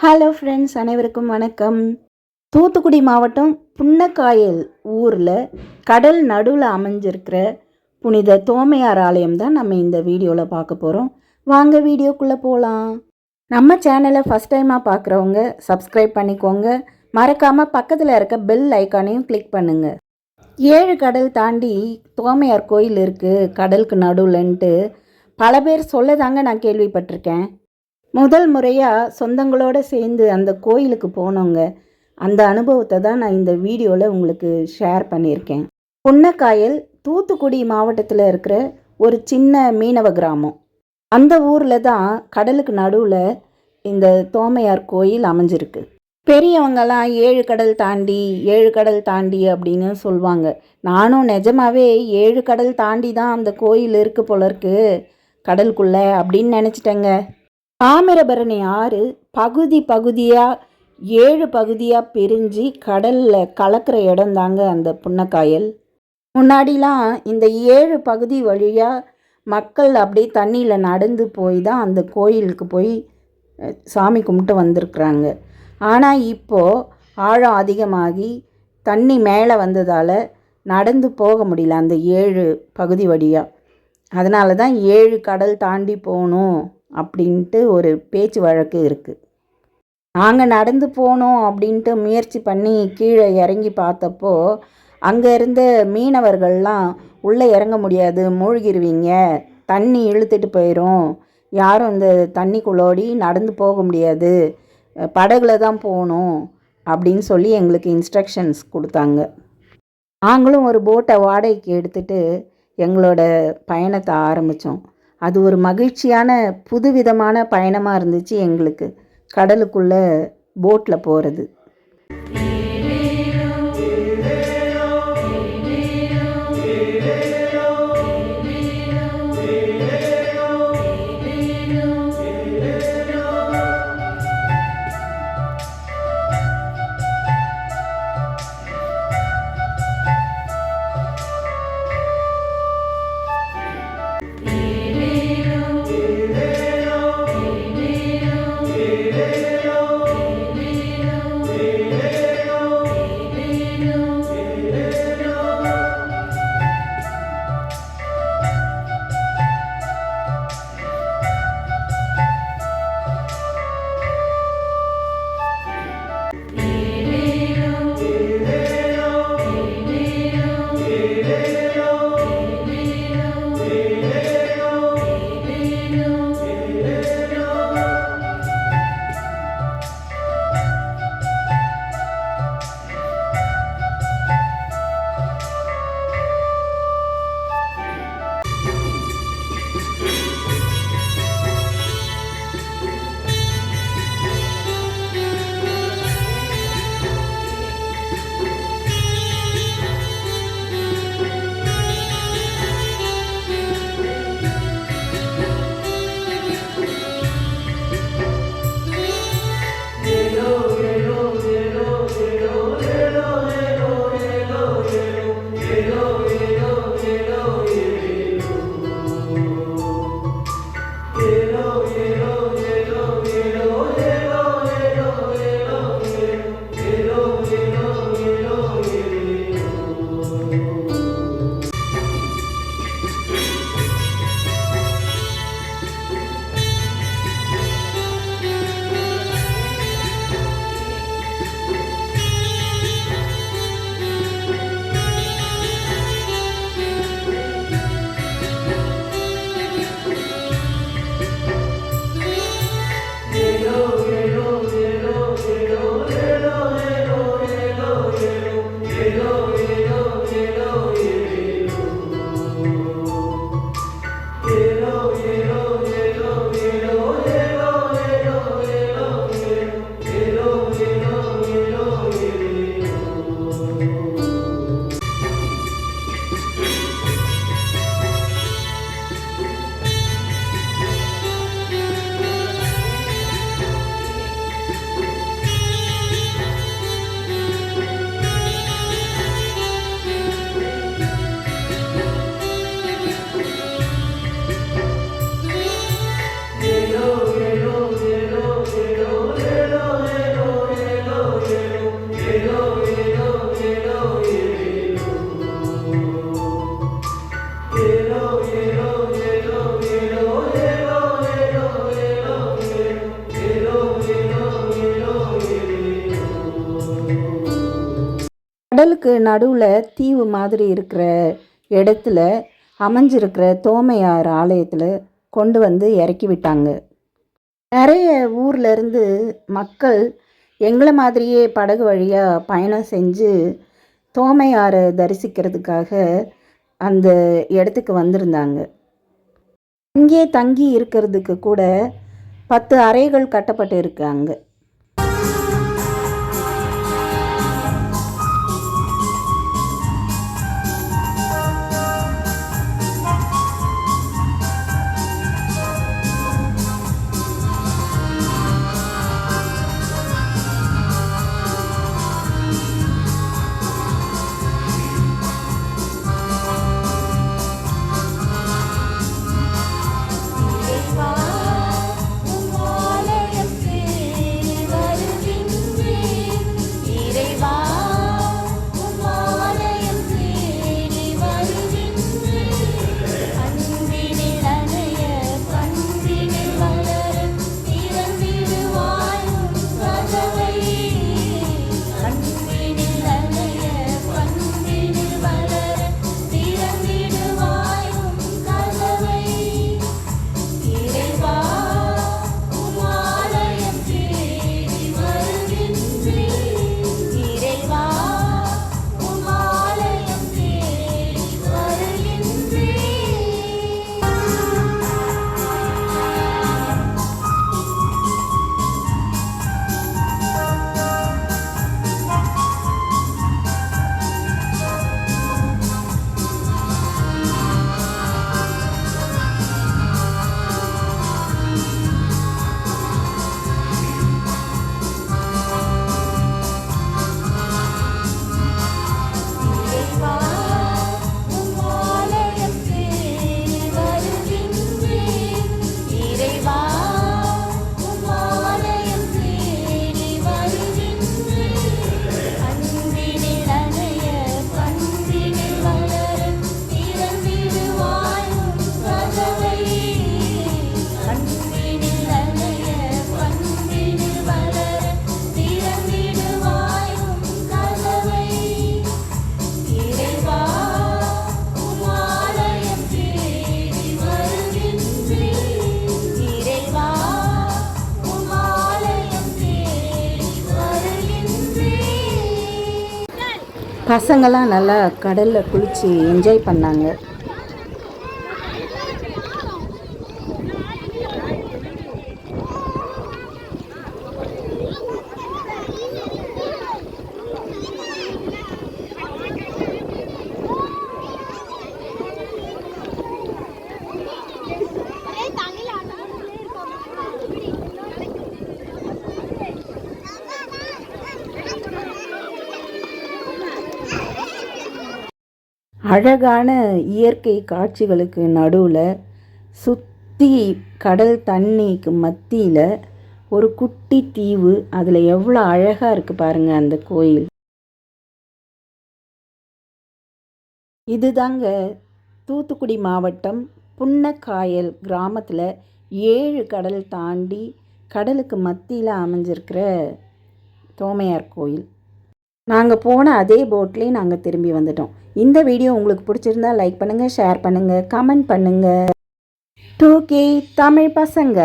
Hello friends அனைவருக்கும் வணக்கம். தூத்துக்குடி மாவட்டம் புன்னக்காயல் ஊரில் கடல் நடுவில் அமைஞ்சிருக்கிற புனித தோமையார் ஆலயம் தான் நம்ம இந்த வீடியோவில் பார்க்க போகிறோம் வாங்க வீடியோக்குள்ளே போகலாம் நம்ம சேனலை ஃபஸ்ட் டைமாக பார்க்குறவங்க சப்ஸ்கிரைப் பண்ணிக்கோங்க. மறக்காமல் பக்கத்தில் இருக்க பெல் ஐக்கானையும் கிளிக் பண்ணுங்கள் ஏழு கடல் தாண்டி தோமையார் கோயில் இருக்குது கடலுக்கு நடுவில்ன்ட்டு. பல பேர் சொல்லதாங்க நான் கேள்விப்பட்டிருக்கேன். முதல் முறையாக சொந்தங்களோடு சேர்ந்து அந்த கோயிலுக்கு போனோங்க. அந்த அனுபவத்தை தான் நான் இந்த வீடியோவில் உங்களுக்கு ஷேர் பண்ணியிருக்கேன். புன்னக்காயல் தூத்துக்குடி மாவட்டத்தில் இருக்கிற ஒரு சின்ன மீனவ கிராமம். அந்த ஊரில் தான் கடலுக்கு நடுவில் இந்த தோமையார் கோயில் அமைஞ்சிருக்கு. பெரியவங்கெல்லாம் ஏழு கடல் தாண்டி ஏழு கடல் தாண்டி அப்படின்னு சொல்லுவாங்க நானும் நிஜமாவே ஏழு கடல் தாண்டி தான் அந்த கோயில் இருக்கு போல இருக்கு. கடலுக்குள்ளே அப்படின்னு நினச்சிட்டேங்க. தாமிரபரணி ஆறு பகுதி பகுதியாக ஏழு பகுதியாக பிரிஞ்சு கடலில் கலக்கிற இடம் தாங்க அந்த புன்னக்காயல். முன்னாடிலாம் இந்த ஏழு பகுதி வழியாக மக்கள் அப்படியே தண்ணியில் நடந்து போய் தான் அந்த கோயிலுக்கு போய் சாமி கும்பிட்டு வந்திருக்குறாங்க. ஆனால் இப்போது ஆழம் அதிகமாகி தண்ணி மேலே வந்ததால் நடந்து போக முடியல அந்த ஏழு பகுதி வழியாக அதனால தான் ஏழு கடல் தாண்டி போகணும். அப்படின்ட்டு ஒரு பேச்சு வழக்கு இருக்குது நாங்கள் நடந்து போனோம் அப்படின்ட்டு முயற்சி பண்ணி கீழே இறங்கி பார்த்தப்போ அங்கே இருந்த மீனவர்கள்லாம் உள்ளே இறங்க முடியாது மூழ்கிடுவீங்க தண்ணி இழுத்துட்டு போயிடும் யாரும் இந்த தண்ணிக்குள்ளோடி நடந்து போக முடியாது. படகுல தான் போகணும். அப்படின்னு சொல்லி எங்களுக்கு இன்ஸ்ட்ரக்ஷன்ஸ் கொடுத்தாங்க. நாங்களும் ஒரு போட்டை வாடகைக்கு எடுத்துட்டு எங்களோட பயணத்தை ஆரம்பித்தோம் அது ஒரு மகிழ்ச்சியான புதுவிதமான பயணமாக இருந்துச்சு எங்களுக்கு. கடலுக்குள்ளே போட்டில் போகிறது கடலுக்கு நடுவில் தீவு மாதிரி இருக்கிற இடத்துல அமைஞ்சிருக்கிற தோமையார் ஆலயத்தில் கொண்டு வந்து இறக்கி விட்டாங்க. நிறைய ஊர்லேருந்து மக்கள் எங்களை மாதிரியே படகு வழியாக பயணம் செஞ்சு தோமையாரை தரிசிக்கிறதுக்காக அந்த இடத்துக்கு வந்திருந்தாங்க. அங்கே தங்கி இருக்கிறதுக்கு கூட பத்து அறைகள் கட்டப்பட்டு இருக்காங்க பசங்கள்லாம் நல்லா கடலில் குளித்து என்ஜாய் பண்ணாங்க. அழகான இயற்கை காட்சிகளுக்கு நடுவில் சுற்றி கடல் தண்ணிக்கு மத்தியில் ஒரு குட்டி தீவு. அதில் எவ்வளோ அழகாக இருக்குது பாருங்கள் அந்த கோயில். இதுதாங்க தூத்துக்குடி மாவட்டம் புன்னக்காயல் கிராமத்தில் ஏழு கடல் தாண்டி கடலுக்கு மத்தியில் அமைஞ்சிருக்கிற தோமையார் கோயில். நாங்கள் போன அதே போட்லேயே நாங்கள் திரும்பி வந்துட்டோம். இந்த வீடியோ உங்களுக்கு பிடிச்சிருந்தா லைக் பண்ணுங்கள் ஷேர் பண்ணுங்கள் கமெண்ட் பண்ணுங்கள் டூ கே தமிழ் பசங்க.